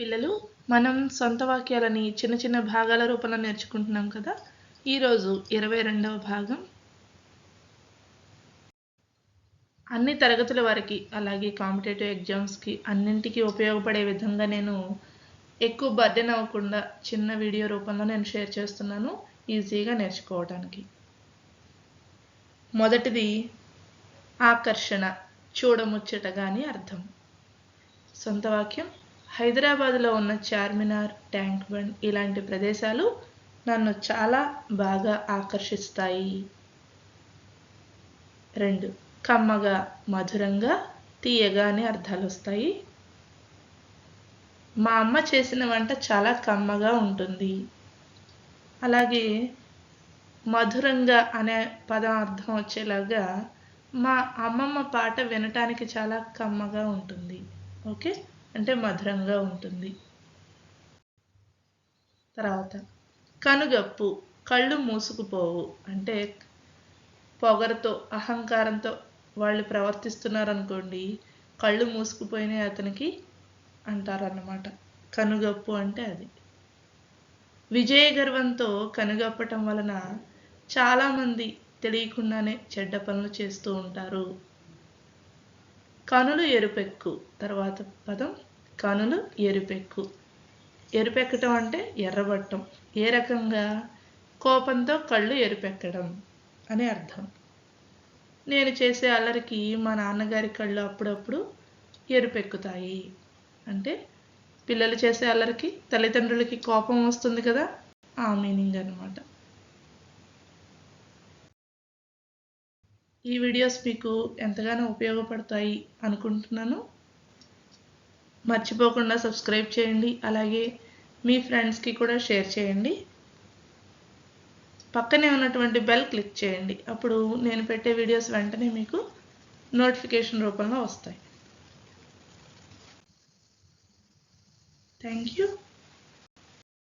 పిల్లలు మనం సొంత వాక్యాలని చిన్న చిన్న భాగాల రూపంలో నేర్చుకుంటున్నాం కదా. ఈరోజు ఇరవై రెండవ భాగం. అన్ని తరగతుల వారికి అలాగే కాంపిటేటివ్ ఎగ్జామ్స్కి అన్నింటికి ఉపయోగపడే విధంగా నేను ఎక్కువ బర్డెన్ అవ్వకుండా చిన్న వీడియో రూపంలో నేను షేర్ చేస్తున్నాను ఈజీగా నేర్చుకోవడానికి మొదటిది ఆకర్షణ చూడముచ్చటగా అని అర్థం. సొంత వాక్యం హైదరాబాద్లో ఉన్న చార్మినార్ ట్యాంక్ బండ్ ఇలాంటి ప్రదేశాలు నన్ను చాలా బాగా ఆకర్షిస్తాయి. రెండు కమ్మగా మధురంగా తీయగా అర్థాలు వస్తాయి మా అమ్మ చేసిన వంట చాలా కమ్మగా ఉంటుంది. అలాగే మధురంగా అనే పదం అర్థం వచ్చేలాగా మా అమ్మమ్మ పాట వినటానికి చాలా కమ్మగా ఉంటుంది. ఓకే? అంటే మధురంగా ఉంటుంది. తర్వాత కనుగప్పు కళ్ళు మూసుకుపోవు అంటే పొగరతో అహంకారంతో వాళ్ళు ప్రవర్తిస్తున్నారనుకోండి కళ్ళు మూసుకుపోయినాయి అతనికి అంటారన్నమాట. కనుగప్పు అంటే అది. విజయ గర్వంతో కనుగప్పటం వలన చాలామంది తెలియకుండానే చెడ్డ పనులు చేస్తూ ఉంటారు. కనులు ఎరుపెక్కు. తర్వాత పదం కనులు ఎరుపెక్కు. ఎరుపెక్కటం అంటే ఎర్రబట్టం. ఏ రకంగా? కోపంతో కళ్ళు ఎరుపెక్కడం అని అర్థం. నేను చేసే అల్లరికి మా నాన్నగారి కళ్ళు అప్పుడప్పుడు ఎరుపెక్కుతాయి. అంటే పిల్లలు చేసే అల్లరికి తల్లిదండ్రులకి కోపం వస్తుంది కదా? ఆ మీనింగ్ అనమాట ఈ వీడియోస్ మీకు ఎంతగానో ఉపయోగపడతాయి అనుకుంటున్నాను. మర్చిపోకుండా సబ్స్క్రైబ్ చేయండి. అలాగే మీ ఫ్రెండ్స్కి కూడా షేర్ చేయండి. పక్కనే ఉన్నటువంటి బెల్ క్లిక్ చేయండి. అప్పుడు నేను పెట్టే వీడియోస్ వెంటనే మీకు నోటిఫికేషన్ రూపంలో వస్తాయి. Thank you.